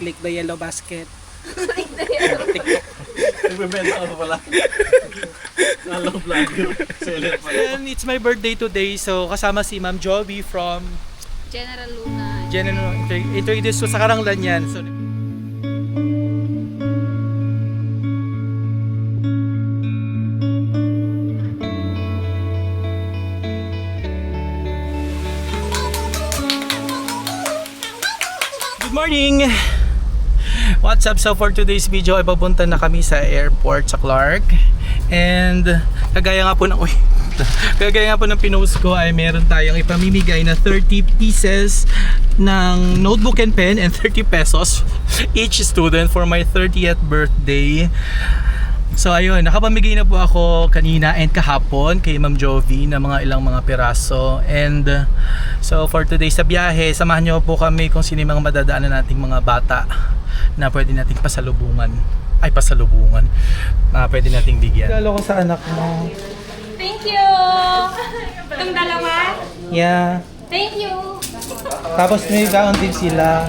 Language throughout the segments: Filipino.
my vlog, please click the yellow basket. Nagbebenta pa pala. Alam vlogger. Seller pa. And it's my birthday today, so kasama si Ma'am Joby from General Luna. General Introduce ko sa Karanglan yan. So, Good morning! What's up? So for today's video ay papunta na kami sa airport sa Clark. And kagaya nga po ng uy, kagaya nga po ng pinost ko ay meron tayong ipamimigay na 30 pieces ng notebook and pen and 30 pesos each student for my 30th birthday. So ayun, nakapamigay na po ako kanina and kahapon kay Ma'am Jovi na mga ilang mga piraso. And uh, so for today sa biyahe, samahan niyo po kami kung sino yung mga madadaanan nating mga bata na pwede nating pasalubungan. Ay, pasalubungan. Na pwede nating bigyan. Regalo ko sa anak mo. Thank you! Itong dalawa? Yeah. Thank you! Tapos may baon din sila.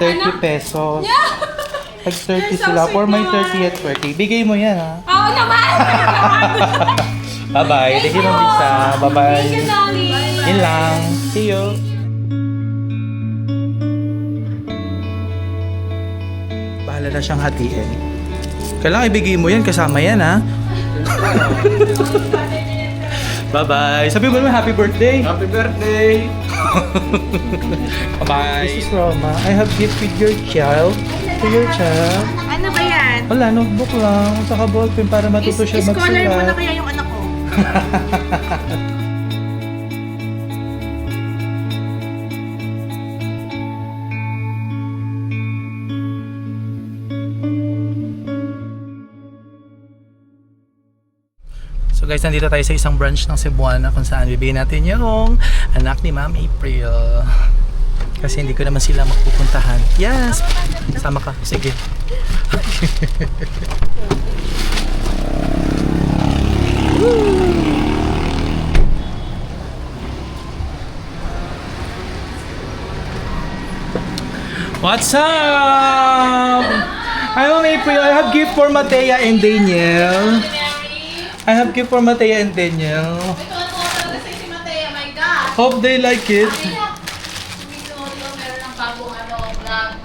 30 pesos. Tag 30 sila for my 30th birthday. Bigay mo yan ha. Oo naman! Bye-bye. Thank you, Ma'am Lisa. Bye-bye. Thank you, Dolly! Yun lang. See you. Bahala na siyang hatiin. Kailangan ibigay mo yan, kasama yan ha. Bye-bye. Sabi mo naman happy birthday. Happy birthday! Bye-bye. This is Roma. I have gift with your child. To your child. Ano ba yan? Wala, notebook lang. Saka ballpen para matuto siya Scholar mo na magsulat. kaya yung anak ko? So guys, nandito tayo sa isang branch ng Cebuana kung saan bibigyan natin yung anak ni Ma'am April. Kasi hindi ko naman sila magpupuntahan. Yes! Sama ka. Sige. What's up? Ma'am April. I have gift for Matea and Daniel. I have gift for Matea and Daniel. Hope they like it.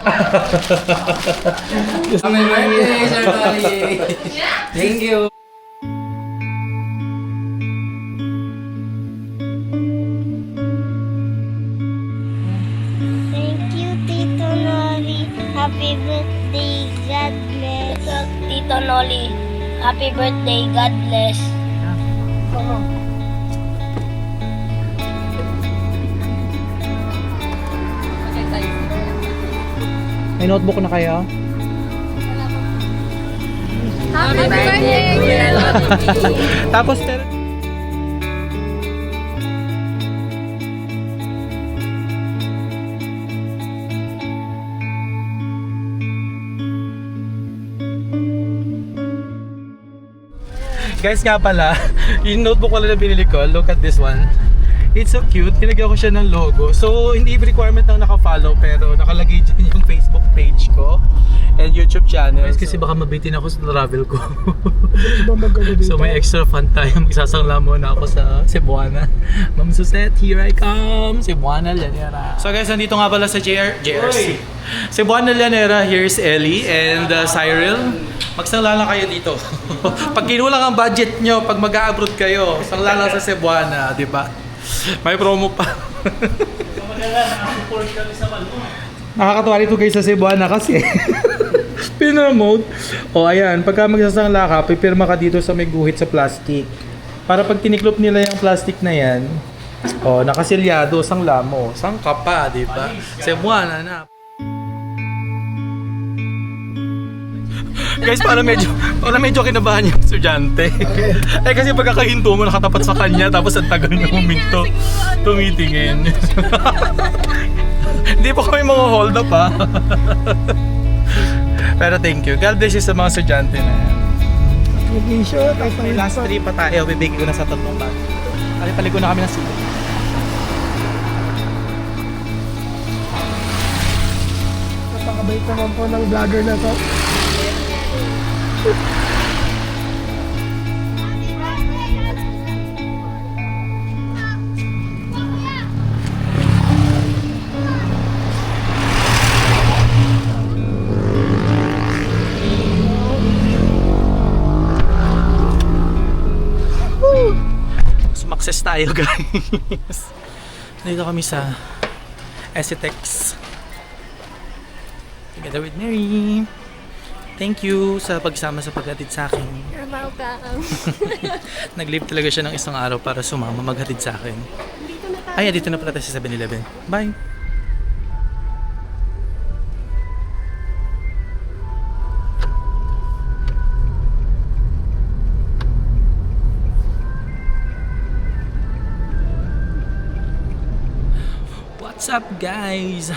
Happy birthday, Sir Dolly! Thank you! Thank you, Tito Noli. Happy birthday, God bless. Tito Noli, happy birthday, God bless. May notebook na kayo? Happy birthday, Kuya Tapos, Guys nga pala, yung notebook pala na binili ko, look at this one. It's so cute, nilagyan ko siya ng logo. So, hindi requirement ng naka-follow pero nakalagay dyan yung Facebook page ko and YouTube channel. Guys, kasi baka mabitin ako sa travel ko. so, may extra fun tayo. Magsasangla muna ako sa Cebuana. Ma'am Susette, here I come. Cebuana Llanera. So guys, nandito nga pala sa JR, JRC. Cebuana Llanera, here's Ellie and uh, Cyril. Magsangla lang kayo dito. pag kinulang ang budget nyo, pag mag-abroad kayo, sangla lang sa Cebuana, di ba? May promo pa. Nakakatawa rito guys sa Cebuana kasi pinromote. O ayan, pagka magsasangla ka, pipirma ka dito sa may guhit sa plastic. Para pag tiniklop nila yung plastic na yan, o nakasilyado, sangla mo. Sang ka pa, di ba? Cebuana na. Guys, para medyo, para medyo kinabahan yung estudyante. eh kasi pagkakahinto mo, nakatapat sa kanya, tapos ang tagal na huminto. Tumitingin. Hindi po kami mga hold up ha. Pero thank you. God bless you sa mga estudyante na yan. May last three pa tayo. Bibigay ko na sa tatlong bag. Palipalig ko na kami ng sila. Napakabait naman po ng vlogger na to. Sumakses tayo guys. Dito kami sa Esitex. Together with Mary. Thank you sa pagsama sa paghatid sa akin. You're welcome. Nag-leave talaga siya ng isang araw para sumama maghatid sa akin. Ay, dito na pala tayo sa 7-Eleven. Bye! What's up guys?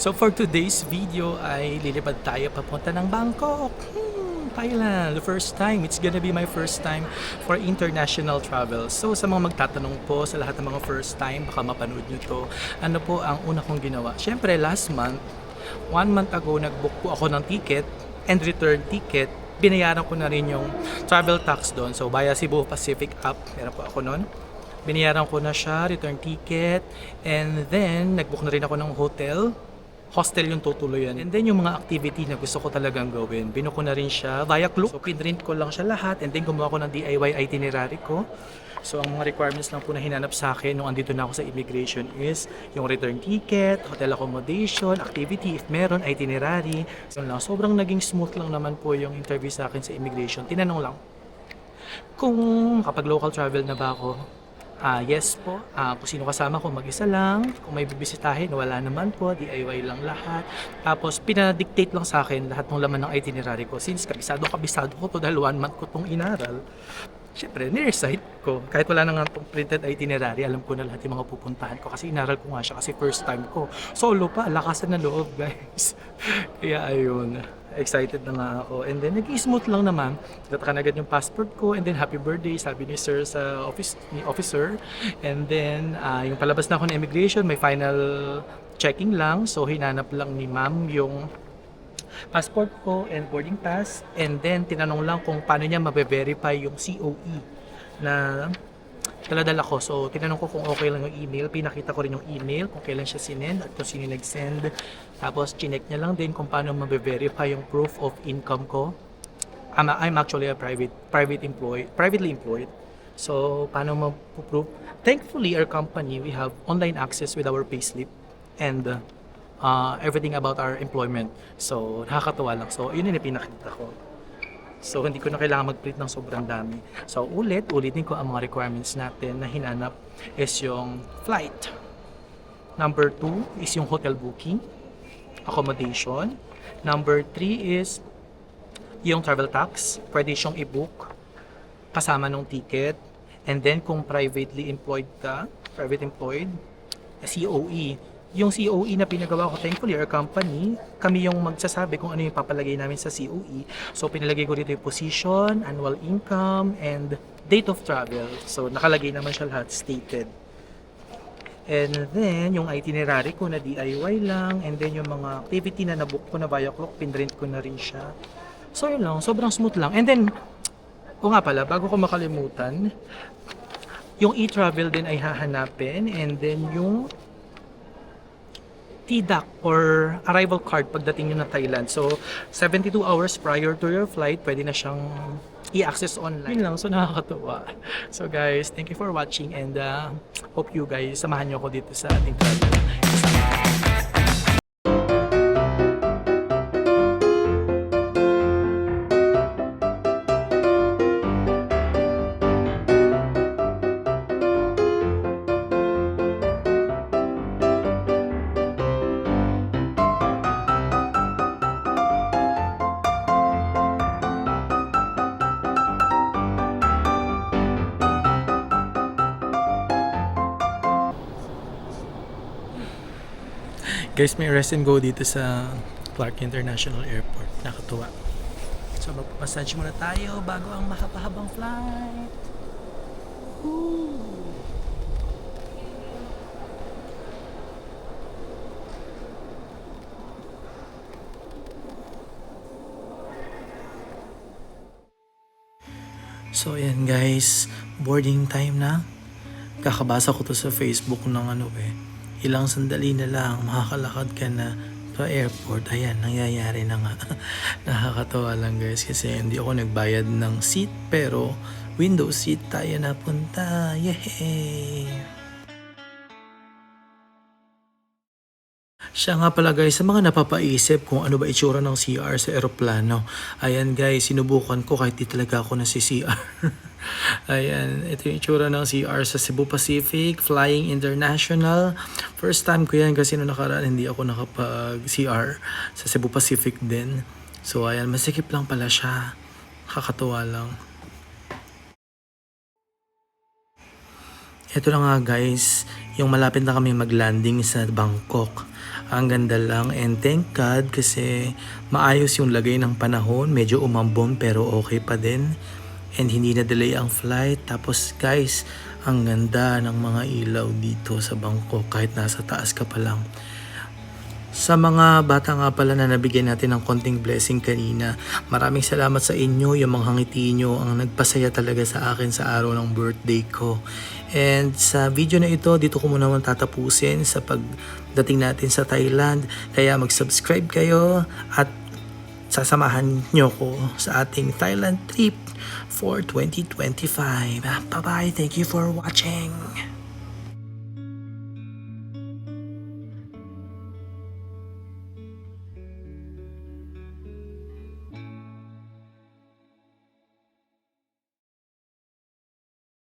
So for today's video ay lilipad tayo papunta ng Bangkok. Hmm, Thailand, the first time. It's gonna be my first time for international travel. So sa mga magtatanong po, sa lahat ng mga first time, baka mapanood nyo to. Ano po ang una kong ginawa? Siyempre last month, one month ago, nag-book po ako ng ticket and return ticket. Binayaran ko na rin yung travel tax doon. So via Cebu Pacific app, meron po ako noon binayaran ko na siya, return ticket, and then nagbook na rin ako ng hotel. Hostel yung tutuluyan. And then yung mga activity na gusto ko talagang gawin, binook ko na rin siya via Klook. So pinrint ko lang siya lahat and then gumawa ko ng DIY itinerary ko. So ang mga requirements lang po na hinanap sa akin nung andito na ako sa immigration is yung return ticket, hotel accommodation, activity if meron, itinerary. So lang, sobrang naging smooth lang naman po yung interview sa akin sa immigration. Tinanong lang, kung kapag local travel na ba ako, Ah, yes po. Ah, kung sino kasama ko, mag-isa lang. Kung may bibisitahin, wala naman po. DIY lang lahat. Tapos, pinadictate lang sa akin lahat ng laman ng itinerary ko. Since kabisado, kabisado ko to dahil one month ko tong inaral. Siyempre, near-sight ko. Kahit wala na nga itong printed itinerary, alam ko na lahat yung mga pupuntahan ko. Kasi inaral ko nga siya kasi first time ko. Solo pa, lakasan na loob, guys. Kaya ayun excited na nga ako. And then, naging smooth lang naman. Datakan agad yung passport ko. And then, happy birthday, sabi ni sir sa office, ni officer. And then, ah, yung palabas na ako ng immigration, may final checking lang. So, hinanap lang ni ma'am yung passport ko and boarding pass. And then, tinanong lang kung paano niya mabe-verify yung COE na daladala ko. So, tinanong ko kung okay lang yung email. Pinakita ko rin yung email, kung kailan siya sinend at kung sino nag-send. Tapos, chinek niya lang din kung paano mabe-verify yung proof of income ko. I'm, I'm actually a private private employee, privately employed. So, paano ma-prove? Thankfully, our company, we have online access with our payslip and uh, uh, everything about our employment. So, nakakatuwa lang. So, yun yung pinakita ko. So, hindi ko na kailangan mag-print ng sobrang dami. So, ulit, ulitin ko ang mga requirements natin na hinanap is yung flight. Number two is yung hotel booking, accommodation. Number three is yung travel tax. Pwede siyang i-book kasama ng ticket. And then, kung privately employed ka, private employed, COE. Yung COE na pinagawa ko, thankfully, our company, kami yung magsasabi kung ano yung papalagay namin sa COE. So, pinalagay ko dito yung position, annual income, and date of travel. So, nakalagay naman siya lahat stated. And then, yung itinerary ko na DIY lang, and then yung mga activity na nabook ko na via clock, pinrint ko na rin siya. So, yun lang, sobrang smooth lang. And then, o nga pala, bago ko makalimutan, yung e-travel din ay hahanapin, and then yung TDAC or arrival card pagdating nyo na Thailand. So, 72 hours prior to your flight, pwede na siyang i-access online. Yun lang, so nakakatuwa. So guys, thank you for watching and uh, hope you guys samahan nyo ako dito sa ating travel. Guys, may rest and go dito sa Clark International Airport. Nakatuwa. So magpapassage muna tayo bago ang makapahabang flight. Woo! So ayan guys, boarding time na. Kakabasa ko to sa Facebook ng ano eh Ilang sandali na lang, makakalakad ka na sa airport. Ayan, nangyayari na nga. Nakakatawa lang guys kasi hindi ako nagbayad ng seat pero window seat tayo napunta. Yay! Siya nga pala guys, sa mga napapaisip kung ano ba itsura ng CR sa eroplano. Ayan guys, sinubukan ko kahit di talaga ako na si CR. Ayan, ito yung itsura ng CR sa Cebu Pacific, Flying International. First time ko yan kasi noong nakaraan hindi ako nakapag-CR sa Cebu Pacific din. So ayan, masikip lang pala siya. Kakatuwa lang. Ito na nga guys, yung malapit na kami mag-landing sa Bangkok. Ang ganda lang and thank God kasi maayos yung lagay ng panahon. Medyo umambon pero okay pa din. And hindi na delay ang flight. Tapos guys, ang ganda ng mga ilaw dito sa Bangkok kahit nasa taas ka pa lang. Sa mga bata nga pala na nabigyan natin ng konting blessing kanina, maraming salamat sa inyo, yung mga ngiti nyo ang nagpasaya talaga sa akin sa araw ng birthday ko. And sa video na ito, dito ko muna naman tatapusin sa pagdating natin sa Thailand. Kaya mag-subscribe kayo at sasamahan nyo ko sa ating Thailand trip for 2025. Bye-bye. Thank you for watching.